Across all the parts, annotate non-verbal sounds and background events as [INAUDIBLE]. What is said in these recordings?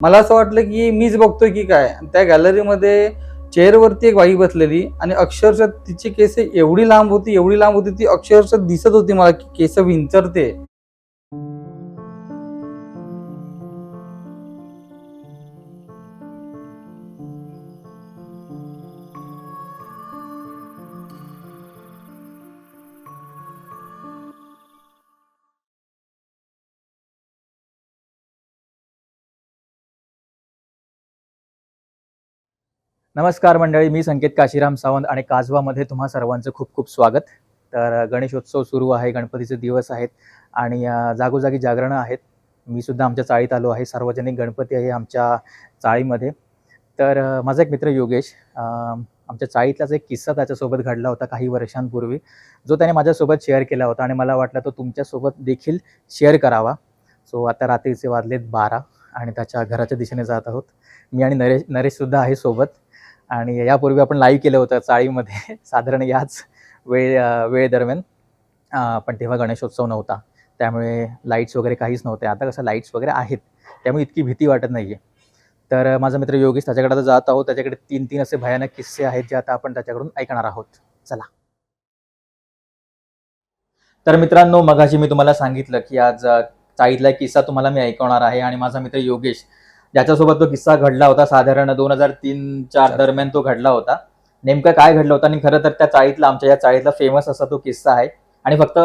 मला असं वाटलं की मीच बघतोय की काय. त्या गॅलरीमध्ये चेअरवरती एक बाई बसलेली आणि अक्षरशः तिची केस एवढी लांब होती एवढी लांब होती ती अक्षरशः दिसत होती मला की केस विंचरते. नमस्कार मंडळी मी संकेत काशीराम सावंत आणि काजवामध्ये तुम्हा सर्वांचं खूप खूप स्वागत. तर गणेशोत्सव सुरू आहे गणपतीचे दिवस आहेत आणि जागोजागी जागरणं आहेत. मी सुद्धा आमच्या चाळीत आलो आहे सार्वजनिक गणपती आहे आमच्या चाळीमध्ये. तर माझा एक मित्र योगेश आमच्या चाळीतलाच एक किस्सा त्याच्यासोबत घडला होता काही वर्षांपूर्वी जो त्याने माझ्यासोबत शेअर केला होता आणि मला वाटलं तो तुमच्यासोबत देखील शेअर करावा. सो आता रात्रीचे वाजलेत बारा आणि त्याच्या घराच्या दिशेने जात आहोत. मी आणि नरेश नरेशसुद्धा आहे सोबत. आणि यापूर्वी आपण लाईव्ह केलं होतं चाळीमध्ये. [LAUGHS] साधारण याच वेळ वेळ दरम्यान पण तेव्हा गणेशोत्सव नव्हता. त्यामुळे लाईट्स वगैरे काहीच नव्हते. आता कसं लाईट्स वगैरे आहेत. त्यामुळे इतकी भीती वाटत नाही आहे तर माझा मित्र योगेश त्याच्याकडे आता जात आहोत. त्याच्याकडे तीन तीन असे भयानक किस्से आहेत जे आता आपण त्याच्याकडून ऐकणार आहोत. चला. तर मित्रांनो मगाशी मी तुम्हाला सांगितलं की आज चाळीतला किस्सा तुम्हाला मी ऐकवणार आहे आणि माझा मित्र योगेश ज्याच्यासोबत तो किस्सा घडला होता साधारण दोन हजार तीन चार दरम्यान तो घडला होता. नेमकं काय घडलं होतं आणि खरं तर त्या चाळीतला आमच्या या चाळीतला फेमस असा तो किस्सा आहे. आणि फक्त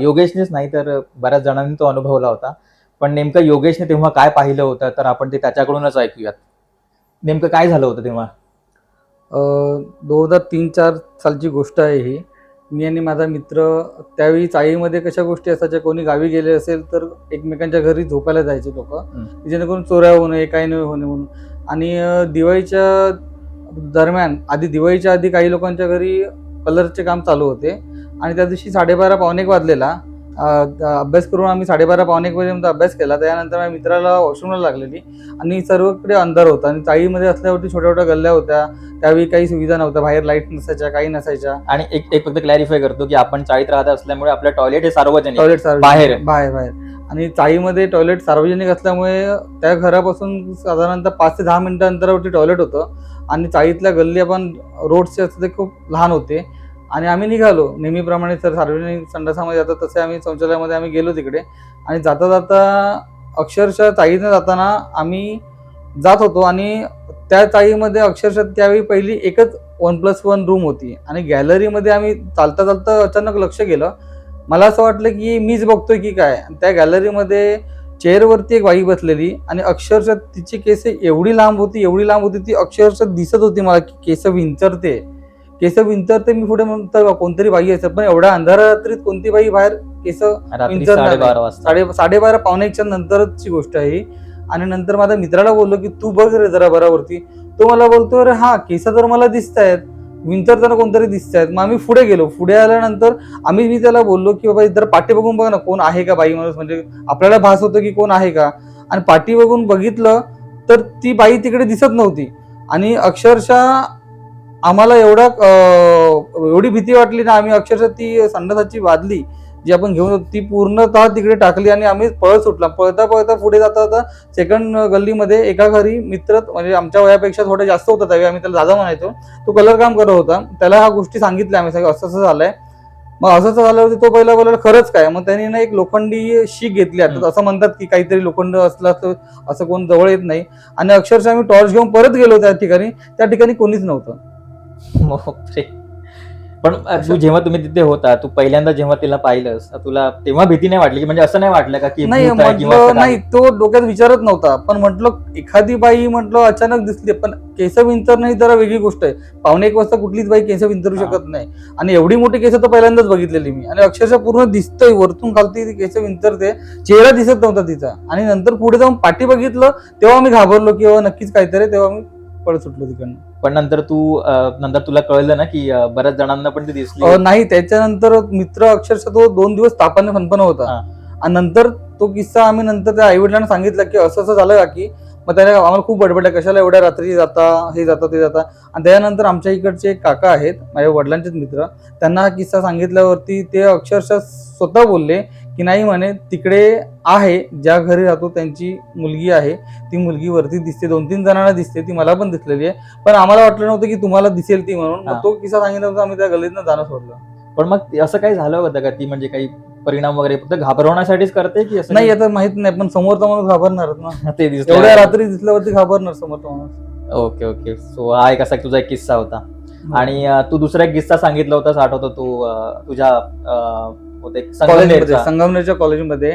योगेशनेच नाही तर बऱ्याच जणांनी तो अनुभवला होता. पण नेमकं योगेशने तेव्हा काय पाहिलं होतं तर आपण ते त्याच्याकडूनच ऐकूयात. नेमकं काय झालं होतं तेव्हा? दोन हजार तीन चार सालची गोष्ट आहे ही. मी आणि माझा मित्र त्यावेळी चाळीमध्ये कशा गोष्टी असायच्या कोणी गावी गेले असेल तर एकमेकांच्या घरी झोपायला जायचे लोक जेणेकरून चोऱ्या होऊ नये काही नाही होणे म्हणून. आणि दिवाळीच्या दरम्यान आधी दिवाळीच्या आधी काही लोकांच्या घरी कलरचे काम चालू होते. आणि त्या दिवशी साडेबारा पावणे एक वाजलेला. अभ्यास करून आम्ही साडेबारा पावणे एक पर्यंत अभ्यास केला. त्यानंतर माझ्या मित्राला वॉशरूमला लागलेली आणि सर्वकडे अंधार होता. आणि चाळीमध्ये असल्यावरती छोट्या छोट्या गल्ल्या होत्या. त्यावेळी काही सुविधा नव्हत्या. बाहेर लाइट नसायच्या काही नसायच्या. आणि एक एक फक्त क्लॅरिफाय करतो की आपण चाळीत राहत असल्यामुळे आपलं टॉयलेट हे सार्वजनिक टॉयलेट बाहेर. बाहेर बाहेर. आणि चाळीमध्ये टॉयलेट सार्वजनिक असल्यामुळे त्या घरापासून साधारणतः पाच ते दहा मिनिटं अंतरावरती टॉयलेट होतं. आणि चाळीतल्या गल्ली आपण रोडचे असते ते खूप लहान होते. आणि आम्ही निघालो. नेहमीप्रमाणे सर सार्वजनिक संडासामध्ये जातात तसे आम्ही शौचालयामध्ये आम्ही गेलो तिकडे. आणि जाता जाता अक्षरशः चाळीनं जाताना आम्ही जात होतो आणि त्या चाळीमध्ये अक्षरशः त्यावेळी पहिली एकच वन प्लस वन रूम होती. आणि गॅलरीमध्ये आम्ही चालता चालता अचानक लक्ष गेलं. मला असं वाटलं की मीच बघतोय की काय? त्या गॅलरीमध्ये चेअरवरती एक बाई बसलेली आणि अक्षरशः तिची केस एवढी लांब होती एवढी लांब होती ती अक्षरशः दिसत होती मला की केस विंचरते. केस विंचरते मी पुढे म्हणतो कोणतरी बाई असेल. पण एवढ्या अंधारा रात्रीत कोणती बाई बाहेर केस. वाजता. साडे साडेबारा पावणे एकच्या नंतरची गोष्ट आहे ही. आणि नंतर माझ्या मित्राला बोललो की तू बघ रे जरा बरावरती. तो मला बोलतो अरे हा केस तर मला दिसत आहेत विंचरताना कोणतरी दिसत आहेत मग आम्ही पुढे गेलो. पुढे आल्यानंतर आम्ही मी त्याला बोललो की बाबा जर पाठी बघून बघ ना कोण आहे का बाई माणूस? म्हणजे आपल्याला भास होतो की कोण आहे का? आणि पाठी बघून बघितलं तर ती बाई तिकडे दिसत नव्हती. आणि अक्षरशः आम्हाला एवढा एवढी भीती वाटली ना आम्ही अक्षरशः ती संडासाची बादली जी आपण घेऊन ती पूर्णतः तिकडे टाकली आणि आम्ही पळत सुटला. पळता पळता पुढे जाता जाता सेकंड गल्लीमध्ये एका घरी मित्र म्हणजे आमच्या वयापेक्षा थोडं जास्त होता त्यावेळी आम्ही त्याला दादा म्हणायचो. तो कलर काम करत होता. त्याला ह्या गोष्टी सांगितल्या आम्ही सगळं असं असं झालंय. मग असं असं झाल्यावरती तो पहिला बोलायला खरंच काय? मग त्यांनी ना एक लोखंडी शीख घेतली आता. असं म्हणतात की काहीतरी लोखंड असलं तर असं कोण जवळ येत नाही. आणि अक्षरशः आम्ही टॉर्च घेऊन परत गेलो त्या ठिकाणी. त्या ठिकाणी कोणीच नव्हतं. बापरे. पण तू जेव्हा तुम्ही तिथे होता तू पहिल्यांदा जेव्हा तिला पाहिलंस तुला तेव्हा भीती नाही वाटली की म्हणजे असं नाही वाटलं का की नाही तो डोक्यात विचारत नव्हता. पण म्हटलं एखादी बाई म्हटलं अचानक दिसली पण केस विंचर नाही जरा वेगळी गोष्ट आहे. पावणे एक वाजता कुठलीच बाई केस विंचरू हा. शकत नाही. आणि एवढी मोठी केस तर पहिल्यांदाच बघितलेली मी. आणि अक्षरशः पूर्ण दिसतंय वरतून खालती ती केस विंचरते चेहरा दिसत नव्हता तिचा. आणि नंतर पुढे जाऊन पाठी बघितलं तेव्हा आम्ही घाबरलो की नक्कीच काहीतरी तेव्हा आम्ही पळत सुटलो तिकडनं. पण नंतर तू नंतर तुला कळलं ना की बऱ्याच जणांना पण ती दिसली. नाही त्याच्यानंतर मित्र अक्षरशः तो दोन दिवस तापाने फनफन होता. आणि नंतर तो किस्सा आम्ही नंतर त्या आईवडिलांना सांगितलं की असं असं झालं का की मग त्याने आम्हाला खूप बडबड आहे कशाला एवढ्या रात्री जाता हे जाता ते जाता. आणि त्यानंतर आमच्या इकडचे एक काका आहेत माझ्या वडिलांचेच मित्र त्यांना हा किस्सा सांगितल्यावरती ते अक्षरशः स्वतः बोलले की नाही म्हणे तिकडे आहे ज्या घरी राहतो त्यांची मुलगी आहे ती मुलगी वरती दिसते दोन तीन जणांना दिसते ती मला पण दिसलेली आहे. पण आम्हाला वाटलं नव्हतं की तुम्हाला दिसेल ती म्हणून. हा. मग तो किस्सा सांगितला होता आम्ही त्या गल्लीतनं जाणं सोडलं. पण मग असं काही झालं होतं का? ती म्हणजे काही परिणाम वगैरे फक्त घाबरवण्यासाठीच करते की असं नाही आता माहीत नाही पण समोरचा माणूस घाबरणारच ना? [LAUGHS] ते दिसलं. एवढ्या रात्री दिसल्यावरती घाबरणार समोरचा माणूस. Okay okay. सो हा एक असा तुझा एक किस्सा होता. आणि अं, तू दुसरा एक किस्सा सांगितला होतास आठवतो तू तुझ्या होते. संगमनेरच्या कॉलेजमध्ये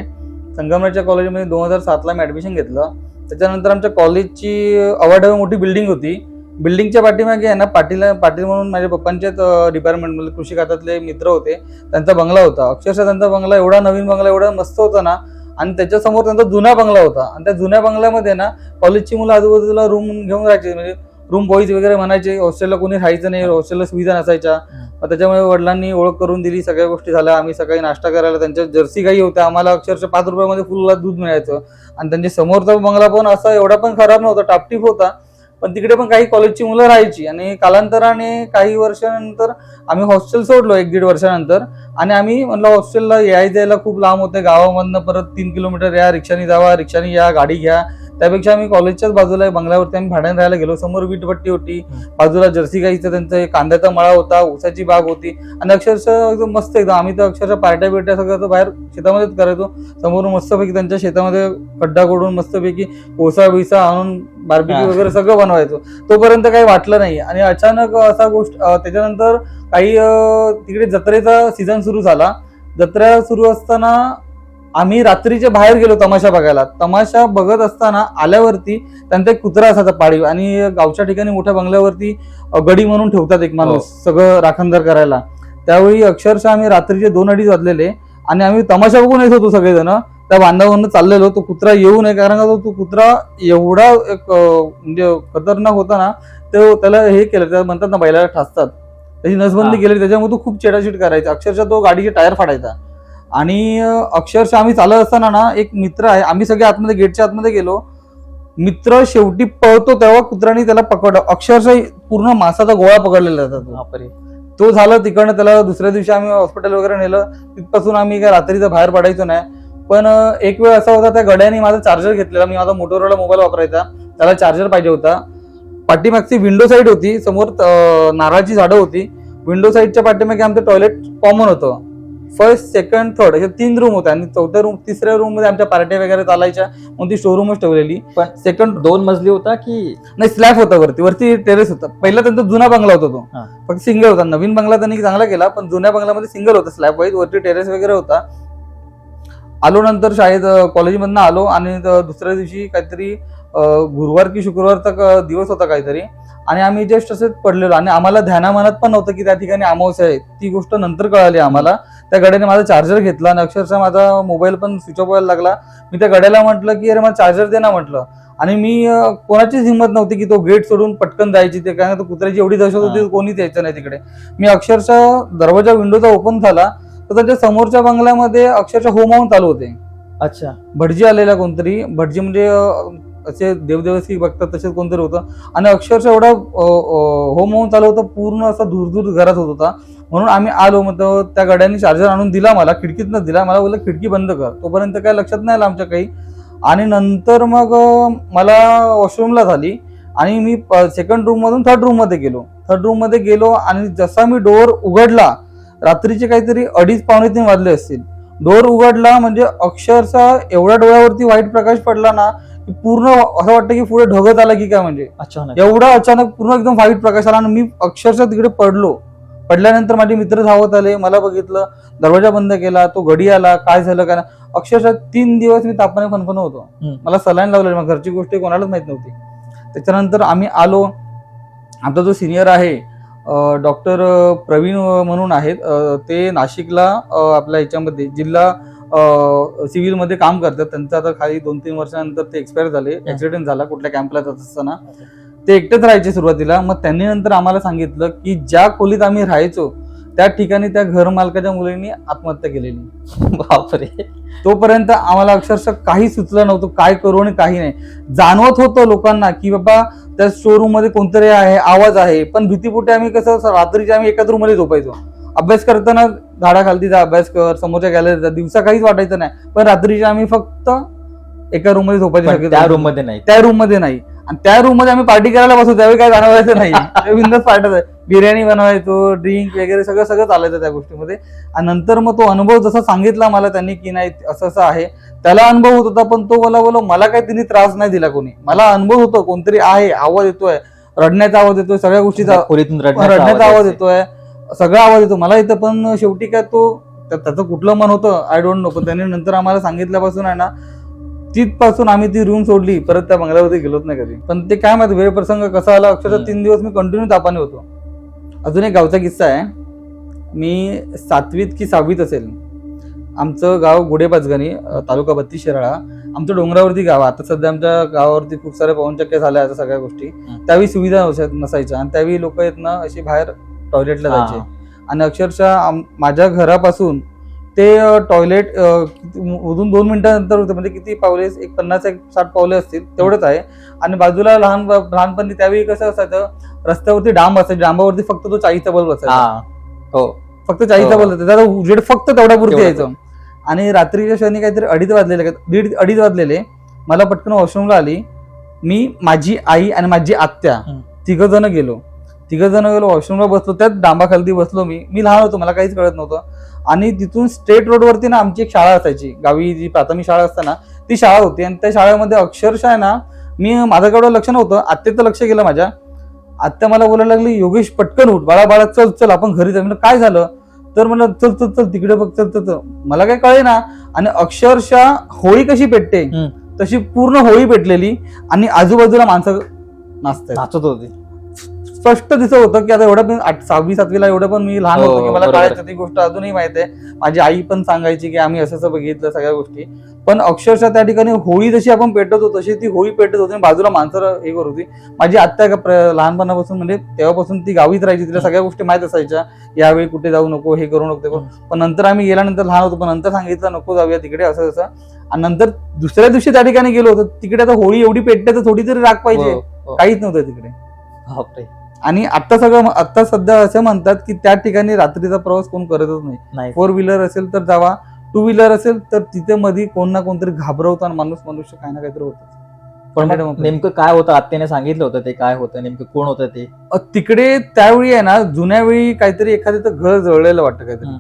संगमनेरच्या कॉलेजमध्ये दोन हजार सातला मी ऍडमिशन घेतलं. त्याच्यानंतर आमच्या कॉलेजची अवाढव्य मोठी बिल्डिंग होती. बिल्डिंगच्या पाठीमागे आहे ना पाटील पाटील म्हणून माझ्या पप्पांच्याच डिपार्टमेंटमध्ये कृषी खात्यातले मित्र होते. त्यांचा बंगला होता. अक्षरशः त्यांचा बंगला एवढा नवीन बंगला एवढा मस्त होता ना आणि त्याच्यासमोर त्यांचा जुना बंगला होता. आणि त्या जुन्या बंगल्यामध्ये ना कॉलेजची मुलं आजूबाजूला रूम घेऊन राहायचे. म्हणजे रूम बॉईज वगैरे म्हणायचे हॉस्टेलला कोणी राहायचं नाही हॉस्टेलला सुविधा नसायच्या. मग त्याच्यामुळे वडिलांनी ओळख करून दिली सगळ्या गोष्टी झाल्या. आम्ही सकाळी नाश्ता करायला त्यांच्या जर्सी गाई होत्या. आम्हाला अक्षरशः पाच रुपयामध्ये फुल दूध मिळायचं. आणि त्यांच्या समोरचा बंगला पण असा एवढा पण खराब नव्हता टापटीप होता. पण तिकडे पण काही कॉलेजची मुलं राहायची. आणि कालांतराने काही वर्षानंतर आम्ही हॉस्टेल सोडलो एक दीड वर्षानंतर. आणि आम्ही म्हणलं हॉस्टेलला याय जायला खूप लांब होते गावामधनं परत तीन किलोमीटर या रिक्षाने जावा रिक्षाने या गाडी घ्या. त्यापेक्षा आम्ही कॉलेजच्याच बाजूला बंगल्यावरती आम्ही भाड्याने राहायला गेलो. समोर वीटभट्टी होती बाजूला जर्सी गाईचं त्यांचं कांद्याचा मळा होता ऊसाची बाग होती. आणि अक्षरशः एकदम मस्त एकदम आम्ही तर अक्षरशः पार्ट्या बिर्ट्या सगळं बाहेर शेतामध्येच करायचो. समोरून मस्तपैकी त्यांच्या शेतामध्ये खड्डा करून मस्तपैकी ओसा बिसा आणून. बार्बिक्यू वगैरे सगळं बनवायचो. तोपर्यंत काही वाटलं नाही. आणि अचानक असा गोष्ट त्याच्यानंतर काही तिकडे जत्रेचा सीझन सुरू झाला. जत्रा सुरू असताना आम्ही रात्रीचे बाहेर गेलो तमाशा बघायला. तमाशा बघत असताना आल्यावरती त्यांचा एक कुत्रा असायचा पाळीव आणि गावच्या ठिकाणी मोठ्या बंगल्यावरती गडी म्हणून ठेवतात एक माणूस सगळं राखणदार करायला. त्यावेळी अक्षरशः आम्ही रात्रीचे दोन अडीच वाजलेले आणि आम्ही तमाशा बघून येत होतो सगळेजण. त्या बांधावरनं चाललेलो. तो कुत्रा येऊ नये कारण का तो- तो कुत्रा एवढा एक म्हणजे खतरनाक होता ना तो त्याला हे केलं. त्याला म्हणतात ना बैलाला ठासतात. त्याची नसबंदी हा. केली. त्याच्यामुळे तो खूप चिडाचिड करायचा. अक्षरशः तो गाडीचे टायर फाडायचा. आणि अक्षरशः आम्ही चालत असताना ना एक मित्र आहे आम्ही सगळे आतमध्ये गेटच्या आतमध्ये गेलो. मित्र शेवटी पळतो तेव्हा कुत्र्याने त्याला पकडलं. अक्षरशः पूर्ण मासाचा गोळा पकडलेला होता तो. झाला तिकडनं त्याला दुसऱ्या दिवशी आम्ही हॉस्पिटल वगैरे नेलं. तिथपासून आम्ही काय रात्रीचं बाहेर पडायचो नाही. पण एक वेळ असा होता त्या गड्याने माझा चार्जर घेतलेला. मी माझा मोटोरोला मोबाईल वापरायचा. त्याला चार्जर पाहिजे होता. पाठीमागची विंडो साईड होती. समोर नारळाची झाडं होती. विंडो साईडच्या पाठीमागे आमचं टॉयलेट कॉमन होतं. फर्स्ट सेकंड थर्ड अशा तीन रूम होत्या आणि चौथ्या रूम तिसऱ्या रूममध्ये आमच्या पार्ट्या वगैरे चालायच्या. मग ती शोरूमच ठेवलेली. पण सेकंड दोन मजली होता की? नाही स्लॅब होता वरती. वरती टेरेस होता. पहिला त्यांचा जुना बंगला होता तो. हा. फक्त सिंगल होता. नवीन बंगला त्यांनी चांगला केला पण जुन्या बंगल्यामध्ये सिंगल होता स्लॅब वाईज वरती टेरेस वगैरे होता. आलो नंतर शाळेत कॉलेजमधनं आलो. आणि त- दुसऱ्या दिवशी काहीतरी अं, गुरुवार की शुक्रवारचा क- दिवस होता काहीतरी. आणि आम्ही जस्ट असेच पडलेलो. आणि आम्हाला ध्यानामानात पण नव्हतं की त्या ठिकाणी अमावस्या आहे. ती गोष्ट नंतर कळाली आम्हाला. त्या गड्याने माझा चार्जर घेतला आणि अक्षरशः माझा मोबाईल पण स्विच ऑफ व्हायला लागला. मी त्या गड्याला म्हटलं की अरे मला चार्जर दे ना म्हटलं. आणि मी कोणाचीच हिंमत नव्हती की तो गेट सोडून पटकन जायची. ते कारण कुत्र्याची एवढी दहशत होती कोणीच यायचं नाही तिकडे. मी अक्षरशः दरवाजा विंडोचा ओपन झाला तर त्याच्या समोरच्या बंगल्यामध्ये अक्षरशः होम होऊन चालू होते. अच्छा. भटजी आलेला कोणतरी. भटजी म्हणजे असे देवदेवसी बघतात तसेच कोणतरी होतं. आणि अक्षरशः एवढा होम होऊन चालू होतं पूर्ण असा दूर दूर घरात होत होता. म्हणून आम्ही आलो मग त्या गाड्याने चार्जर आणून दिला मला खिडकीतनं दिला. मला बोललं खिडकी बंद कर. तोपर्यंत काय लक्षात नाही आलं आमच्या काही. आणि नंतर मग मला वॉशरूमला झाली. आणि मी सेकंड रूममधून थर्ड रूममध्ये गेलो. थर्ड रूममध्ये गेलो आणि जसा मी डोअर उघडला रात्रीचे काहीतरी अडीच पावणे तीन वाजले असतील. डोअर उघडला म्हणजे अक्षरशः एवढ्या डोळ्यावरती वाईट प्रकाश पडला ना पूर्ण असं वाटतं की पुढे ढगत आला की काय म्हणजे? अचानक. एवढा अचानक पूर्ण एकदम वाईट प्रकाश आला आणि मी अक्षरशः तिकडे पडलो. पडल्यानंतर माझे मित्र धावत आले मला बघितलं दरवाजा बंद केला तो घडी आला काय झालं काय. अक्षरशः तीन दिवस मी तापाने फणफण होतो. मला सलाईन लावलेली मग घरची गोष्ट कोणालाच माहीत नव्हती. त्याच्यानंतर आम्ही आलो. आमचा जो सिनियर आहे डॉक्टर प्रवीण म्हणून आहेत ते नाशिकला आपल्या ह्याच्यामध्ये जिल्हा सिव्हिलमध्ये काम करतात. त्यांचं आता खाली दोन तीन वर्षानंतर ते एक्सपायर झाले. ऍक्सिडेंट झाला कुठल्या कॅम्पला जात असताना. ते एकटेच राहायचे सुरुवातीला. मग त्यांनी नंतर आम्हाला सांगितलं की ज्या खोलीत आम्ही राहायचो त्या ठिकाणी त्या घर मालकाच्या मुलींनी आत्महत्या केलेली. [LAUGHS] बापरे. तोपर्यंत आम्हाला अक्षरशः काही सुचलं नव्हतं. काय करू आणि काही नाही. जाणवत होतं लोकांना की बाबा त्या शोरूममध्ये कोणतरी आहे आवाज आहे. पण भीतीपोटे आम्ही कसं रात्रीच्या आम्ही एकाच रूममध्ये झोपायचो. अभ्यास करताना झाडाखालती जा अभ्यास कर समोरच्या गॅलरीत जा. दिवसा काहीच वाटायचं नाही. पण रात्रीच्या आम्ही फक्त एका रूममध्ये झोपायची शक्यता त्या. रूममध्ये नाही. त्या रूममध्ये नाही. आणि त्या रूममध्ये आम्ही पार्टी करायला बसतो त्यावेळी काय जाणवायचं नाही. [LAUGHS] बिंदास पार्टच आहे बिर्याणी बनवायचो ड्रिंक वगैरे सगळं सगळं चालायचं त्या गोष्टीमध्ये. आणि नंतर मग तो अनुभव जसा सांगितला मला त्यांनी की नाही असं असं आहे. त्याला अनुभव होत होता पण तो मला बोला मला काय तिने त्रास नाही दिला कोणी. मला अनुभव होतो कोणतरी आहे आवाज येतोय रडण्याचा आवाज येतोय सगळ्या गोष्टीचा खोलीतून रडण्याचा आवाज येतोय. सगळा आवाज येतो मला इथं पण शेवटी काय तो त्या- त्याचं कुठलं मन होतं आय डोंट नो पण त्याने नंतर आम्हाला सांगितल्यापासून आहे ना तिथपासून आम्ही ती रूम सोडली. परत त्या बंगल्यावरती गेलोच नाही कधी. पण ते काय माहिती वेळ प्रसंग कसा आला अक्षरशः. तीन दिवस मी कंटिन्यू तापाने होतो. अजून एक गावचा किस्सा आहे. मी सातवीत की सहावीत असेल. आमचं गाव गुढे पाचगणी अं, तालुका बत्ती शिराळा. आमचं डोंगरावरती गाव आहे. आता सध्या आमच्या गावावरती खूप सारे पवनचक्क्या झाल्या आता सगळ्या गोष्टी. त्यावेळी सुविधा नसाय- नसायच्या. आणि त्यावेळी लोक आहेत ना अशी बाहेर टॉयलेटला जायचे. हा. आणि अक्षरशः माझ्या घरापासून ते टॉयलेट मधून दोन मिनिटानंतर होतं. म्हणजे किती पावले एक पन्नास एक साठ पावले असतील तेवढंच आहे. आणि बाजूला लहान लहानपणी त्यावेळी कसं असायचं रस्त्यावरती डांब असायचं. डांबावरती फक्त तो चाळीचा बल्ब असायचा. हा. हो. फक्त चाळीचा हो. बल्ब असायचा. त्याचा उजेड फक्त तेवढ्या पुरती तेवढं. यायचं. आणि रात्रीच्या क्षणी काहीतरी अडीच वाजलेले दीड अडीच वाजलेले. मला पटकन वॉशरूमला आली. मी माझी आई आणि माझी आत्या. तिघ जण गेलो. तिघ जण गेलो वॉशरूमला बसलो त्यात डांबाखालती बसलो मी. मी लहान होतो मला काहीच कळत नव्हतं. आणि तिथून स्टेट रोडवरती ना आमची एक शाळा असायची. गावी जी प्राथमिक शाळा असताना ती शाळा होती. आणि त्या शाळेमध्ये अक्षरशः आहे ना मी माझं केवढं लक्ष नव्हतं आत्तेचं लक्ष गेलं माझ्या. आत्या मला बोलायला लागली योगेश पटकन उठ. बाळा बाळा चल चल आपण घरी जाऊ काय झालं? तर म्हणलं चल चल चल तिकडे बघ चल चल मला काय कळे ना आणि अक्षरशः होळी कशी पेटते. तशी पूर्ण होळी पेटलेली. आणि आजूबाजूला माणसं नाचतात नाचत होते. स्पष्ट दिसत होतं की आता एवढं पण आठ- सहावी सातवीला एवढं पण मी लहान हो, होतो की मला बरोबर. कळायचं ती गोष्ट अजूनही माहीत आहे. माझी आई पण सांगायची की आम्ही असं असं बघितलं सगळ्या गोष्टी. पण अक्षरशः त्या ठिकाणी होळी जशी आपण पेटत होतो तशी ती होळी पेटत होती आणि बाजूला माणसं हे करत होती. माझी आत्या का प्र- लहानपणापासून म्हणजे तेव्हापासून ती गावीत राहायची तिला सगळ्या गोष्टी माहीत असायच्या. यावेळी कुठे जाऊ नको हे करू नको ते करू पण नंतर आम्ही गेल्यानंतर लहान होतो पण नंतर सांगितलं नको जाऊया तिकडे असं असं. आणि नंतर दुसऱ्या दिवशी त्या ठिकाणी गेलो होतो. तिकडे आता होळी एवढी पेटते तर थोडी तरी राग पाहिजे. हो, हो. काहीच नव्हतं तिकडे. बापरे. आणि आता सगळं आता सध्या असं म्हणतात की त्या ठिकाणी रात्रीचा प्रवास कोण करतच नाही. नाही. फोर व्हीलर असेल तर जावा टू व्हीलर असेल तर तिथे मध्ये कोण ना कोणतरी घाबरवतं माणूस मनुष्य काही ना काहीतरी होतं. नेमकं काय होतं? आत्याने सांगितलं होतं ते काय होतं? नेमकं कोण होतं ते? तिकडे त्यावेळी आहे ना जुन्या वेळी काहीतरी एखाद्याचं घर जळलेलं वाटतं काहीतरी.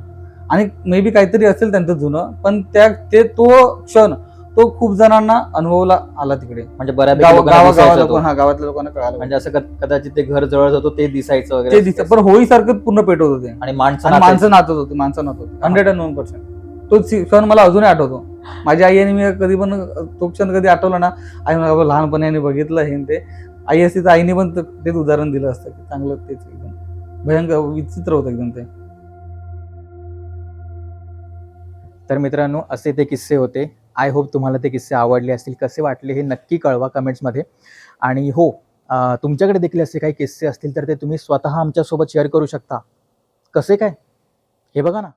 आणि मे बी काहीतरी असेल त्यांचं जुनं पण त्या ते तो क्षण तो खूप जणांना अनुभवला आला तिकडे. म्हणजे बऱ्यापैकी लोकांना गावा दिसायचं गावाला तो. पण हा गावातल्या लोकांना कळालं. म्हणजे असं कद- कदाचित ते घर जवळ होतं ते दिसायचं वगैरे ते दिसत. पण होळीसारखं पूर्ण पेटवत होते आणि माणसं आणि नाचायची. माणसं नाचत होती माणसं नाचत होती. Hundred and one percent. तो सी- क्षण मला अजूनही आठवतो. माझ्या आई आणि मी कधी पण तो क्षण कधी आठवला ना आई मला बाबा लहानपणी बघितलं हे ते. आई असती तर आईने पण त- तेच उदाहरण दिलं असतं की चांगलं तेच एकदम भयंकर विचित्र होतं एकदम ते. तर मित्रांनो असे ते किस्से होते. आय होप तुम्हाला ते किस्से आवडले असतील कसे वाटले हे नक्की कळवा कमेंट्समध्ये आणि हो तुमच्याकडे देखील असे काही किस्से असतील तर ते तुम्ही स्वतः आमच्यासोबत शेअर करू शकता. कसे काय? हे बघा ना.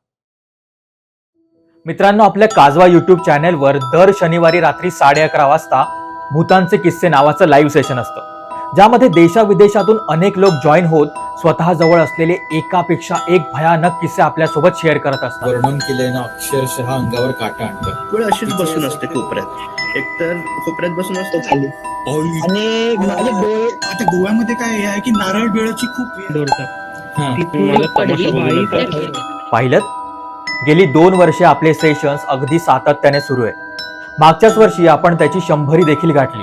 मित्रांनो आपल्या काजवा युट्यूब चॅनेलवर दर शनिवारी रात्री साडे अकरा वाजता भूतांचे किस्से नावाचं लाईव्ह सेशन असतं. ज्यामध्ये देशाविदेशातून अनेक लोक जॉईन होत स्वतः जवळ असलेले एकापेक्षा एक भयानक किस्से आपल्यासोबत शेअर करत असतात. वर्णन केलंय ना अक्षरशः अंगावर काटा आणतात. वेळ अशीच बसून असते कोपऱ्यात? एकतर कोपऱ्यात बसून असतो. खाली. आणि आता गोव्यामध्ये काय हे आहे की नारळ डोळ्याची खूप हा. पाहिलं गेली दोन वर्षे आपले सेशन्स अगदी सातत्याने सुरू आहे. मागच्याच वर्षी आपण त्याची शंभरी देखील गाठली.